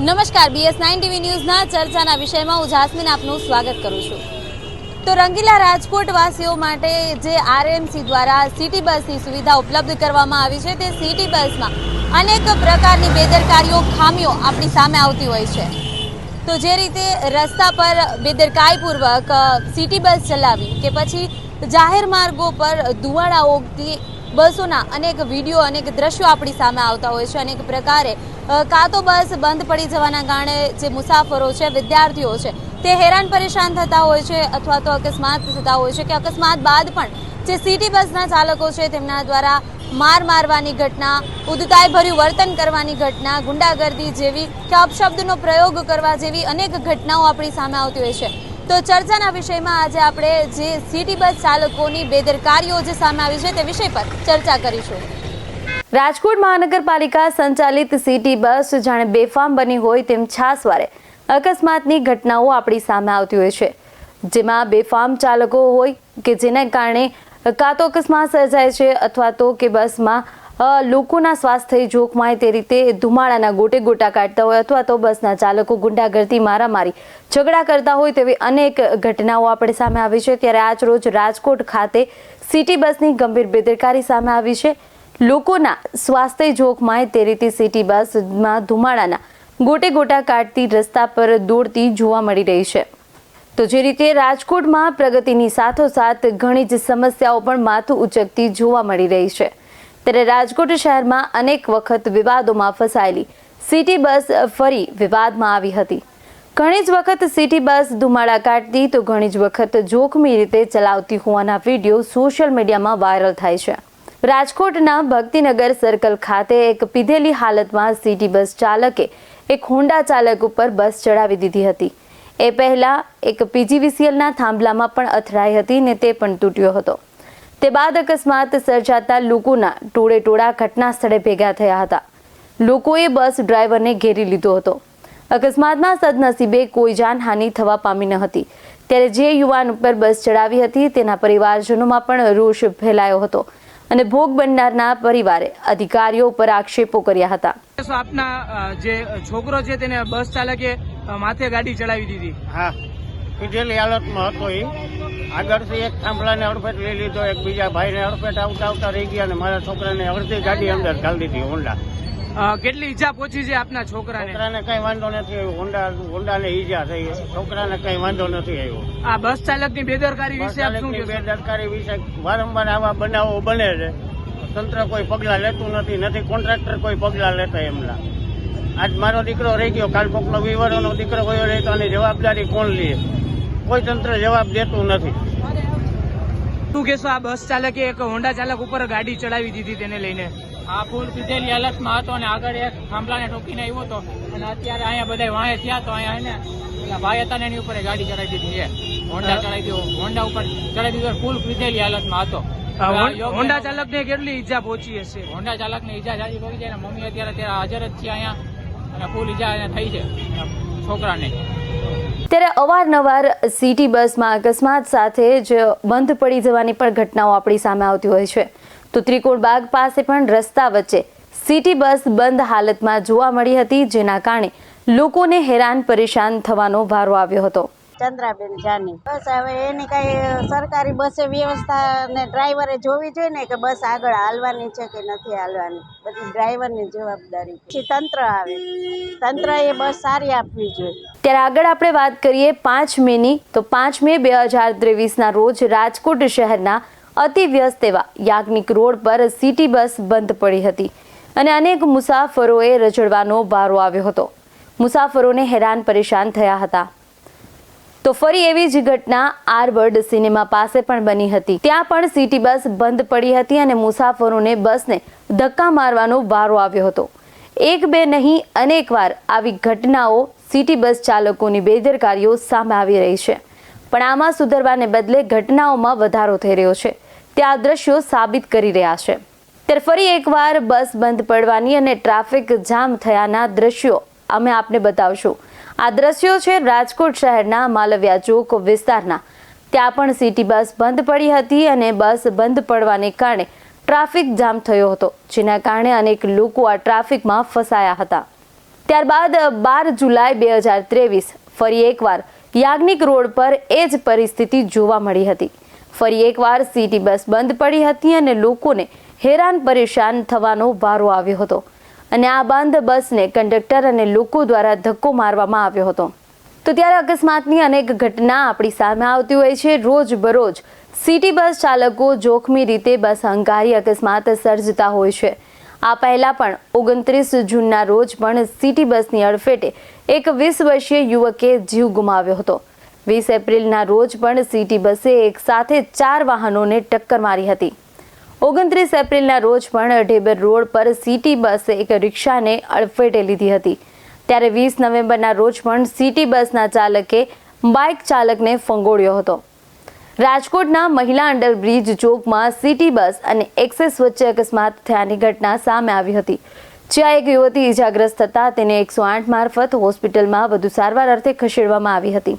નમસ્કાર BS nine TV ન્યૂઝના ચર્ચાના વિષયમાં હું જાસ્મીન આપનું સ્વાગત કરું છું. તો રંગીલા રાજકોટ વાસીઓ માટે જે આરએમસી દ્વારા સિટી બસની સુવિધા ઉપલબ્ધ કરવામાં આવી છે, તે સિટી બસમાં અનેક પ્રકારની બેદરકારીઓ, ખામીઓ આપણી સામે આવતી હોય છે. તો જે રીતે રસ્તા પર બેદરકારીપૂર્વક સિટી બસ ચલાવી કે પછી જાહેર માર્ગો પર ધુવાડા ઓગતી બસોના અનેક વીડિયો, અનેક દ્રશ્યો આપણી સામે આવતા હોય છે. અનેક પ્રકારે કાં તો બસ બંધ પડી જવાના કારણે જે મુસાફરો છે, વિદ્યાર્થીઓ છે, તે હેરાન પરેશાન થતા હોય છે અથવા તો અકસ્માત થતા હોય છે કે અકસ્માત બાદ પણ જે સિટી બસના ચાલકો છે, તેમના દ્વારા માર મારવાની ઘટના ઉદકાઈભર્યું વર્તન કરવાની ઘટના, ગુંડાગર્દી જેવી કે અપશબ્દનો પ્રયોગ કરવા જેવી અનેક ઘટનાઓ આપણી સામે આવતી હોય છે. તો ચર્ચાના વિષયમાં આજે આપણે જે સિટી બસ ચાલકોની બેદરકારીઓ જે સામે આવી છે તે વિષય પર ચર્ચા કરીશું. રાજકોટ મહાનગરપાલિકા સંચાલિત સિટી બસ જાણે બેફામ બની હોય તેમ છાસવારે અકસ્માતની ઘટનાઓ આપણી સામે આવતી હોય છે. જેમાં બેફામ ચાલકો હોય કે જેના કારણે કાં તો અકસ્માત સર્જાય છે અથવા તો કે બસમાં લોકોના સ્વાસ્થ્ય જોખમાય તે રીતે ધુમાડાના ગોટે ગોટા કાઢતા હોય અથવા તો બસના ચાલકો ગુંડાગર્દી, મારામારી ઝઘડા કરતા હોય તેવી અનેક ઘટનાઓ આપણે સામે આવી છે. ત્યારે આજ રોજ રાજકોટ ખાતે સિટી બસની ગંભીર બેદરકારી સામે આવી છે. લોકોના સ્વાસ્થ્ય જોખમાય તે રીતે સિટી બસમાં ધુમાડાના ગોટે ગોટા કાઢતી રસ્તા પર દોડતી જોવા મળી રહી છે. તો જે રીતે રાજકોટમાં પ્રગતિની સાથોસાથ ઘણી જ સમસ્યાઓ પણ માથું ઉચકતી જોવા મળી રહી છે. ત્યારે રાજકોટ શહેરમાં અનેક વખત વિવાદોમાં ફસાયેલી સિટી બસ ફરી વિવાદમાં આવી હતી. ઘણી જ વખત સિટી બસ ધુમાડા કાઢતી તો ઘણી જ વખત જોખમી રીતે ચલાવતી હોવાના વીડિયો સોશિયલ મીડિયામાં વાયરલ થાય છે. રાજકોટના ભક્તિનગર સર્કલ ખાતે એક પીધેલી હાલતમાં સિટી બસ ચાલકે એક હોન્ડા ચાલક ઉપર બસ ચડાવી દીધી હતી. એ પહેલાં એક પીજીવીસીએલના થાંભલામાં પણ અથડાઈ હતી ને તે પણ તૂટ્યો હતો. તે બાદ અકસ્માત સર્જાતા લોકોના ટોળે ટોળા ઘટના સ્થળે ભેગા થયા હતા. લોકોએ બસ ડ્રાઈવરને ઘેરી લીધો હતો. અકસ્માતમાં સદનસીબે કોઈ જાનહાનિ થવા પામી ન હતી. ત્યારે જે યુવાન ઉપર બસ ચડાવી હતી તેના પરિવારજનોમાં પણ રોષ ફેલાયો હતો અને ભોગ બનનારના પરિવારે અધિકારીઓ પર આક્ષેપો કર્યા હતા. આપના જે છોકરો છે તેને બસ ચાલકે માથે ગાડી ચડાવી દીધી. હા. પીધેલી હાલતમાં હતો એ આગળથી એક થાંભલાને અડફેટ લઈ લીધો એક બીજા ભાઈને અડફેટ આવતા આવતા રહી ગયા અને મારા છોકરાને અડધી ગાડી અંદર ઘાલી દીધી હોન્ડા. કેટલી ઈજા પહોંચી છે આપના છોકરાને? છોકરાને કઈ વાંધો નથી આવ્યો હોન્ડા હોન્ડાને ઈજા થઈ. છોકરાને કઈ વાંધો નથી આવ્યો. આ બસ ચાલકની બેદરકારી વિશે આપ શું બેદરકારી વિશે વારંવાર આવા બનાવો બને છે. તંત્ર કોઈ પગલા લેતું નથી નથી કોન્ટ્રાક્ટર કોઈ પગલા લેતા એમના. આજ મારો દીકરો રહી ગયો કાલ કોકનો વિવરોનો દીકરો ગયો રહે તો આની જવાબદારી કોણ લે? કોઈ તંત્ર જવાબ દેતું નથી. શું કહેશો આ બસ ચાલકે એક હોન્ડા ચાલક ઉપર ગાડી ચડાવી દીધી તેને લઈને? આ ફૂલ પીધેલી હાલતમાં હતો અને આગળ એક થાંભલાને ઠોકીને આવ્યો હતો. અને અત્યારે અહીંયા બધા વાંહે થયા તો અહીંયા એને ભાઈ હતા ને એની ઉપર એ ગાડી ચડાવી દીધી છે. હોન્ડા ચડાવી દીધો. હોન્ડા ઉપર ચડાવી દીધો ફૂલ પીધેલી હાલતમાં હતો. હોન્ડા ચાલક ચાલકને કેટલી ઈજા પહોંચી હશે? હોન્ડા ચાલક ને ઈજા જાજી પડી છે અને મમ્મી અત્યારે ત્યારે હાજર જ છે અહીંયા. અને ફૂલ ઈજા થઈ છે. છોકરાને. ત્યારે અવારનવાર સિટી બસમાં અકસ્માત સાથે જ બંધ પડી જવાની પણ ઘટનાઓ આપણી સામે આવતી હોય છે. તો ત્રિકોણ બાગ પાસે પણ રસ્તા વચ્ચે સિટી બસ બંધ હાલતમાં જોવા મળી હતી, જેના કારણે લોકોને હેરાન પરેશાન થવાનો વારો આવ્યો હતો. ચંદ્રાબેન જાની. બસ હવે એની કઈ સરકારી બસે વ્યવસ્થા ને ડ્રાઈવરે જોવી જોઈએ ને કે બસ આગળ હાલવાની છે કે નથી હાલવાની. બધી ડ્રાઈવરની જવાબદારી પછી તંત્ર આવે. તંત્ર એ બસ સારી આપવી જોઈએ. ત્યારે આગળ આપણે વાત કરીએ પાંચ મેની. તો પાંચ મે બે હજાર ત્રેવીસના રોજ રાજકોટ શહેરના અતિ વ્યસ્ત એવા યાજ્ઞિક રોડ પર સિટી બસ બંધ પડી હતી અને અનેક મુસાફરોએ રજડવાનો વારો આવ્યો હતો. મુસાફરોને હેરાન પરેશાન થયા હતા. તો ફરી એવી જ ઘટના આરવર્ડ સિનેમા પાસે પણ બની હતી. ત્યાં પણ સિટી બસ બંધ પડી હતી અને મુસાફરોને બસને ધક્કા મારવાનો વારો આવ્યો હતો. એક બે નહીં, અનેકવાર આવી ઘટનાઓ સિટી બસ ચાલકોની બેદરકારીઓ સામે આવી રહી છે. પણ આમાં સુધરવાને બદલે ઘટનાઓમાં વધારો થઈ રહ્યો છે. તે આ દ્રશ્યો સાબિત કરી રહ્યા છે. ત્યારે ફરી એકવાર બસ બંધ પડવાની અને ટ્રાફિક જામ થયાના દ્રશ્યો અમે આપને બતાવશું. આ દ્રશ્યો છે રાજકોટ શહેરના માલવ્યા ચોક વિસ્તારના. ત્યાં પણ સિટી બસ બંધ પડી હતી અને બસ બંધ પડવાને કારણે ટ્રાફિક જામ થયો હતો, જેના કારણે અનેક લોકો આ ટ્રાફિકમાં ફસાયા હતા. ત્યારબાદ બાર જુલાઈ બે હજાર ત્રેવીસ ફરી એકવાર યાજ્ઞિક રોડ પર એ જ પરિસ્થિતિ જોવા મળી હતી. ફરી એકવાર સિટી બસ બંધ પડી હતી અને લોકોને હેરાન પરેશાન થવાનો વારો આવ્યો હતો. અને આ બંધ બસને કંડક્ટર અને લોકો દ્વારા ધક્કો મારવામાં આવ્યો હતો. તો ત્યારે અકસ્માતની અનેક ઘટના આપણી સામે આવતી હોય છે. રોજ બરોજ સિટી બસ ચાલકો જોખમી રીતે બસ હંકારી અકસ્માત સર્જતા હોય છે. આ પહેલાં પણ ઓગણત્રીસ જૂનના રોજ પણ સિટી બસની અડફેટે એક વીસ વર્ષીય યુવકે જીવ ગુમાવ્યો હતો. વીસ એપ્રિલના રોજ પણ સિટી બસે એક સાથે ચાર વાહનોને ટક્કર મારી હતી. ઓગણત્રીસ એપ્રિલના રોજ પણ ઢેબર રોડ પર સિટી બસે એક રિક્ષાને અડફેટે લીધી હતી. ત્યારે વીસ નવેમ્બરના રોજ પણ સિટી બસના ચાલકે બાઇક ચાલકને ફંગોળ્યો હતો. રાજકોટના મહિલા અંડરબ્રિજ ચોકમાં સિટી બસ અને એક્સેસ વચ્ચે અકસ્માત થયાની ઘટના સામે આવી હતી. જ્યાં એક યુવતી ઇજાગ્રસ્ત થતાં તેને એકસો આઠ મારફત હોસ્પિટલમાં વધુ સારવાર અર્થે ખસેડવામાં આવી હતી.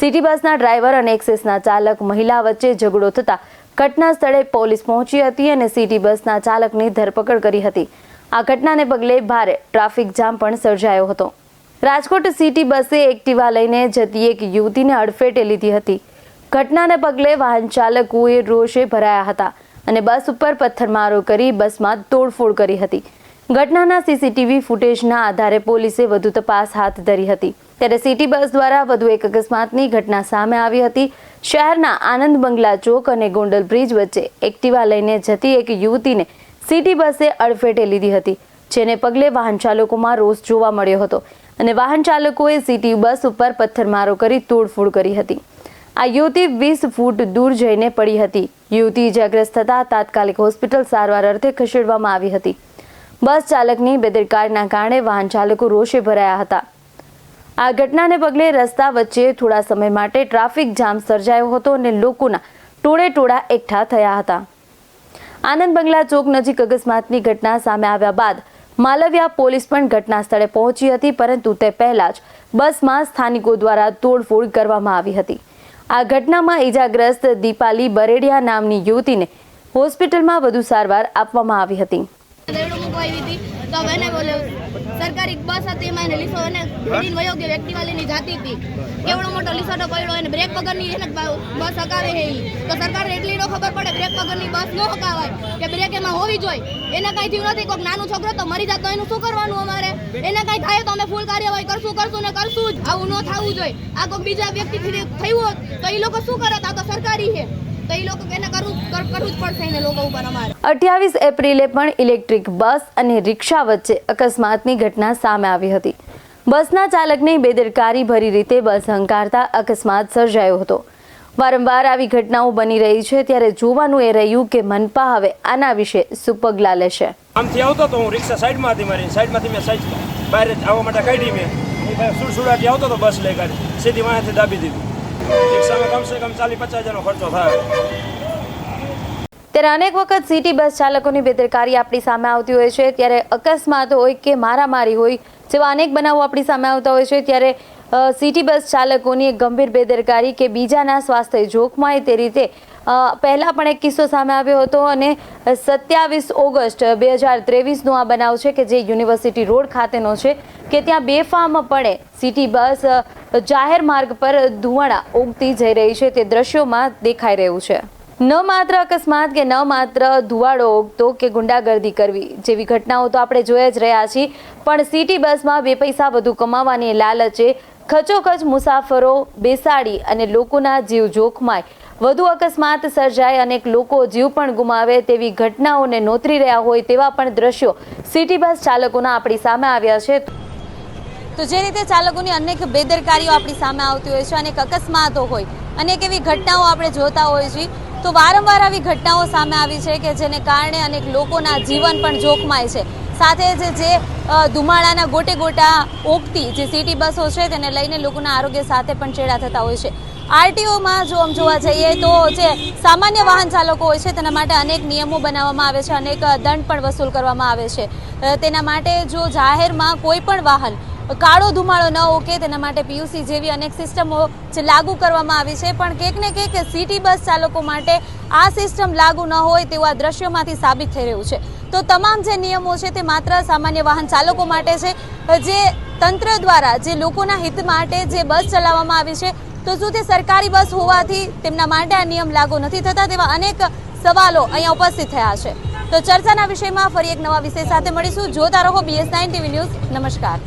સિટી બસના ડ્રાઈવર અને એક્સેસના ચાલક મહિલા વચ્ચે ઝઘડો થતા ઘટના સ્થળે પોલીસ પહોંચી હતી અને સિટી બસના ચાલકની ધરપકડ કરી હતી. આ ઘટનાને પગલે ભારે ટ્રાફિક જામ પણ સર્જાયો હતો. રાજકોટ સિટી બસે એક્ટિવા લઈને જતી એક યુવતીને અડફેટે લીધી હતી. ઘટનાને પગલે વાહન ચાલકોએ રોષે ભરાયા હતા અને બસ ઉપર પથ્થરમારો કરી બસમાં તોડફોડ કરી હતી. ઘટનાના સીસીટીવી ફૂટેજના આધારે પોલીસે વધુ તપાસ હાથ ધરી હતી. ત્યારે સિટી બસ દ્વારા વધુ એક અકસ્માતની ઘટના સામે આવી હતી. શહેરના આનંદ બંગલા ચોક અને ગોંડલ બ્રિજ વચ્ચે એક્ટિવા લઈને જતી એક યુવતીને સિટી બસે અડફેટે લીધી હતી, જેને પગલે વાહન ચાલકોમાં રોષ જોવા મળ્યો હતો અને વાહન ચાલકોએ સિટી બસ ઉપર પથ્થરમારો કરી તોડફોડ કરી હતી. આ યુવતી વીસ ફૂટ દૂર જઈને પડી હતી. યુવતી ઇજાગ્રસ્ત થતા તાત્કાલિક હોસ્પિટલ સારવાર અર્થે ખસેડવામાં આવી હતી. બસ ચાલકની બેદરકારીના કારણે વાહન ચાલકો રોષે ભરાયા હતા. આ ઘટનાને પગલે રસ્તા વચ્ચે થોડા સમય માટે ટ્રાફિક જામ સર્જાયો હતો અને લોકોના ટોળે ટોળા એકઠા થયા હતા. આનંદ બંગલા ચોક નજીક અકસ્માતની ઘટના સામે આવ્યા બાદ માલવિયા પોલીસ પણ ઘટના સ્થળે પહોંચી હતી, પરંતુ તે પહેલા જ બસમાં સ્થાનિકો દ્વારા તોડફોડ કરવામાં આવી હતી. આ ઘટનામાં ઈજાગ્રસ્ત દીપાલી બરેડિયા નામની યુવતીને હોસ્પિટલમાં વધુ સારવાર આપવામાં આવી હતી. દરડો મૂકવા હતી. તો હવે એને બોલે, સરકારી બસ હતી, એમાં એને લીસો એને ભેડીને વયો ગયો એક્ટિવા જાતી હતી. કેવડો મોટો લીસોટો પડ્યો એને બ્રેક વગરની એને બસ હકાવે છે. તો સરકારને એટલી ન ખબર પડે બ્રેક વગરની બસ ન હકાવાય, કે બ્રેક એમાં હોવી જોઈએ. એને કાંઈ થયું નથી, કોઈક નાનું છોકરો તો મરી જાય તો એનું શું કરવાનું અમારે? એને કાંઈ થાય તો અમે ફૂલ કાર્યવાહી કરશું કરશું ને કરશું જ. આવું ન થવું જોઈએ. આ કોઈક બીજા વ્યક્તિથી થયું હોત, તો એ લોકો શું કરે આ તો સરકારી છે. તો એ લોકો એને કરવું કરવું જ પડશે એને લોકો ઉપર અમારે. અઠ્યાવીસ એપ્રિલે પણ ઇલેક્ટ્રિક બસ અને રિક્ષા વચ્ચે અકસ્માતની ઘટના સામે આવી હતી. બસના ચાલકની બેદરકારી ભરી રીતે બસ હંકારતા અકસ્માત સર્જાયો હતો. વારંવાર આવી ઘટનાઓ બની રહી છે ત્યારે જોવાનું એ રહ્યું કે મનપા હવે આના વિશે શું પગલાં લેશે. આમથી આવતો તો હું રિક્ષા સાઈડમાં હતી મારી સાઈડમાંથી મેં સાઈડ બહાર આવવા માટે કાઢી મેં. હું સુડસુડાથી આવતો તો બસ લઈ ગાડી સીધી વાંથી દાબી દીધી. ત્યારે અનેક વખત સિટી બસ ચાલકોની બેદરકારી આપણી સામે આવતી હોય છે. ત્યારે અકસ્માત હોય કે મારામારી હોય જેવા અનેક બનાવો આપણી સામે આવતા હોય છે. ત્યારે સિટી બસ ચાલકોની ગંભીર બેદરકારી કે બીજાના સ્વાસ્થ્ય જોખમાય તે રીતે પહેલા પણ એક કિસ્સો સામે આવ્યો હતો અને સત્યાવીસ ઓગસ્ટ બે હજાર ત્રેવીસનો આ બનાવ છે કે જે યુનિવર્સિટી રોડ ખાતેનો છે કે ત્યાં બેફામ પડે. સિટી બસ જાહેર માર્ગ પર ધુવાડા ઉગતી જઈ રહી છે. તે દ્રશ્યોમાં દેખાઈ રહ્યું છે. ન માત્ર અકસ્માત કે ન માત્ર ધુવાડો ઓગતો કે ગુંડાગર્દી કરવી જેવી ઘટનાઓ તો આપણે જોયા જ રહ્યા છીએ. પણ સિટી બસમાં બે પૈસા વધુ કમાવાની લાલચે ખચોખચ મુસાફરો બેસાડી અને લોકોના જીવ જોખમાય વધુ અકસ્માત સર્જાય, અનેક લોકો જીવ પણ ગુમાવે તેવી ઘટનાઓને નોતરી રહ્યા હોય તેવા પણ દ્રશ્યો સિટી બસ ચાલકોના આપણી સામે આવ્યા છે. તો જે રીતે ચાલકોની અનેક બેદરકારીઓ આપણી સામે આવતી હોય છે, અનેક અકસ્માતો હોય, અનેક એવી ઘટનાઓ આપણે જોતા હોઈએ છીએ. તો વારંવાર આવી ઘટનાઓ સામે આવી છે કે જેને કારણે અનેક લોકોના જીવન પણ જોખમાય છે. સાથે જ જે ધુમાડાના ગોટે ગોટા ઓગતી જે સિટી બસો છે, તેને લઈને લોકોના આરોગ્ય સાથે પણ ચેડા થતા હોય છે. આરટીઓમાં જો આમ જોવા જઈએ તો જે સામાન્ય વાહન ચાલકો હોય છે, તેના માટે અનેક નિયમો બનાવવામાં આવે છે, અનેક દંડ પણ વસૂલ કરવામાં આવે છે. તેના માટે જો જાહેરમાં કોઈ પણ વાહન કાળો ધુમાડો ન ઓકે, તેના માટે પીયુસી જેવી અનેક સિસ્ટમો જે લાગુ કરવામાં આવી છે. પણ કંઈક ને કંઈક સિટી બસ ચાલકો માટે આ સિસ્ટમ લાગુ ન હોય તેવું આ દ્રશ્યોમાંથી સાબિત થઈ રહ્યું છે. તો તમામ જે નિયમો છે, તે માત્ર સામાન્ય વાહન ચાલકો માટે છે. જે તંત્ર દ્વારા જે લોકોના હિત માટે જે બસ ચલાવવામાં આવી છે તો શું તે સરકારી બસ હોવાથી તેમના માટે આ નિયમ લાગુ નથી થતા તેવા અનેક સવાલો અહીંયા ઉપસ્થિત થયા છે. તો ચર્ચાના વિષયમાં ફરી એક નવા વિષય સાથે મળીશું. જોતા રહો બીએસ નાઇન ટીવી ન્યૂઝ. નમસ્કાર.